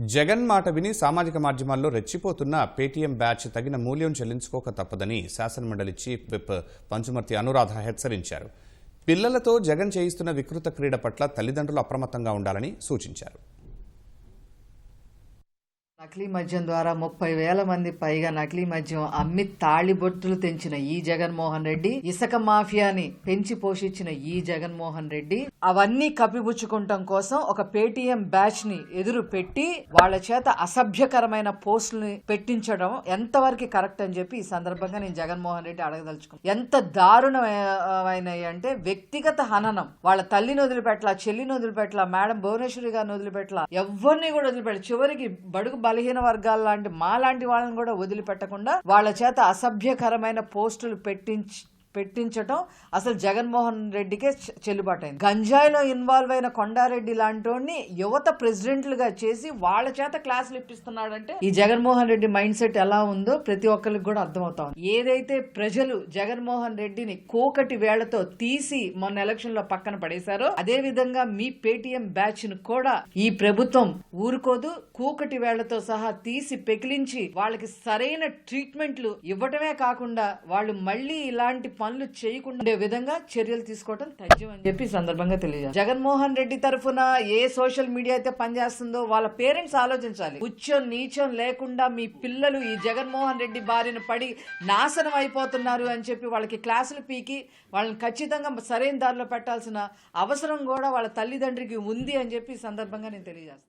జగన్ మాట విని సామాజిక మాధ్యమాల్లో రెచ్చిపోతున్న పేటీఎం బ్యాచ్ తగిన మూల్యం చెల్లించుకోక తప్పదని శాసనమండలి చీఫ్ విప్ పంచుమర్తి అనురాధ హెచ్చరించారు. పిల్లలతో జగన్ చేయిస్తున్న వికృత క్రీడ పట్ల తల్లిదండ్రులు అప్రమత్తంగా ఉండాలని సూచించారు. నకిలీ మద్యం ద్వారా ముప్పై వేల మంది పైగా నకిలీ మద్యం అమ్మి తాళిబొట్టులు తెంచిన ఈ జగన్మోహన్ రెడ్డి ఇసుక మాఫియాని పెంచి పోషించిన ఈ జగన్మోహన్ రెడ్డి అవన్నీ కప్పిపుచ్చుకుంటాం కోసం ఒక పేటీఎం బ్యాచ్ని ఎదురు పెట్టి వాళ్ళ చేత అసభ్యకరమైన పోస్టుల్ని పెట్టించడం ఎంతవరకు కరెక్ట్ అని చెప్పి ఈ సందర్భంగా నేను జగన్మోహన్ రెడ్డి అడగదలుచుకున్నాను. ఎంత దారుణమైనవి అంటే వ్యక్తిగత హననం. వాళ్ళ తల్లిని వదిలిపెట్టలా చెల్లిని వదిలిపెట్టలా మేడం భువనేశ్వరి గారిని వదిలిపెట్టలా ఎవరిని కూడా వదిలిపెట్ట చివరికి బడుగు బలహీన వర్గాల లాంటి మా లాంటి వాళ్ళని కూడా వదిలిపెట్టకుండా వాళ్ళ చేత అసభ్యకరమైన పోస్టులు పెట్టించి పెట్టించటం అసలు జగన్మోహన్ రెడ్డికే చె- అయింది గంజాయిలో ఇన్వాల్వ్ అయిన కొండారెడ్డి లాంటి యువత ప్రెసిడెంట్లుగా చేసి వాళ్ళ చేత క్లాసులు ఇప్పిస్తున్నాడంటే ఈ జగన్మోహన్ రెడ్డి మైండ్ సెట్ ఎలా ఉందో ప్రతి ఒక్కరికి కూడా అర్థమవుతా ఉంది. ఏదైతే ప్రజలు జగన్మోహన్ రెడ్డిని కోకటి వేళ్ళతో తీసి మొన్న ఎలక్షన్లో పక్కన పడేశారో అదే విధంగా మీ పేటీఎం బ్యాచ్ను కూడా ఈ ప్రభుత్వం ఊరుకోదు కూకటి వేళ్ళతో సహా తీసి పెకిలించి వాళ్ళకి సరైన ట్రీట్మెంట్లు ఇవ్వటమే కాకుండా వాళ్ళు మళ్ళీ ఇలాంటి పనులు చేయకుండా విధంగా చర్యలు తీసుకోవడం తథ్యం అని చెప్పి సందర్భంగా తెలియజేయాలి జగన్మోహన్ రెడ్డి తరఫున ఏ సోషల్ మీడియా అయితే పనిచేస్తుందో వాళ్ళ పేరెంట్స్ ఆలోచించాలి. ఉచ్చం నీచం లేకుండా మీ పిల్లలు ఈ జగన్మోహన్ రెడ్డి బారిన పడి నాశనం అయిపోతున్నారు అని చెప్పి వాళ్ళకి క్లాసులు పీకి వాళ్ళని ఖచ్చితంగా సరైన దారిలో పెట్టాల్సిన అవసరం కూడా వాళ్ళ తల్లిదండ్రికి ఉంది అని చెప్పి సందర్భంగా నేను తెలియజేస్తాను.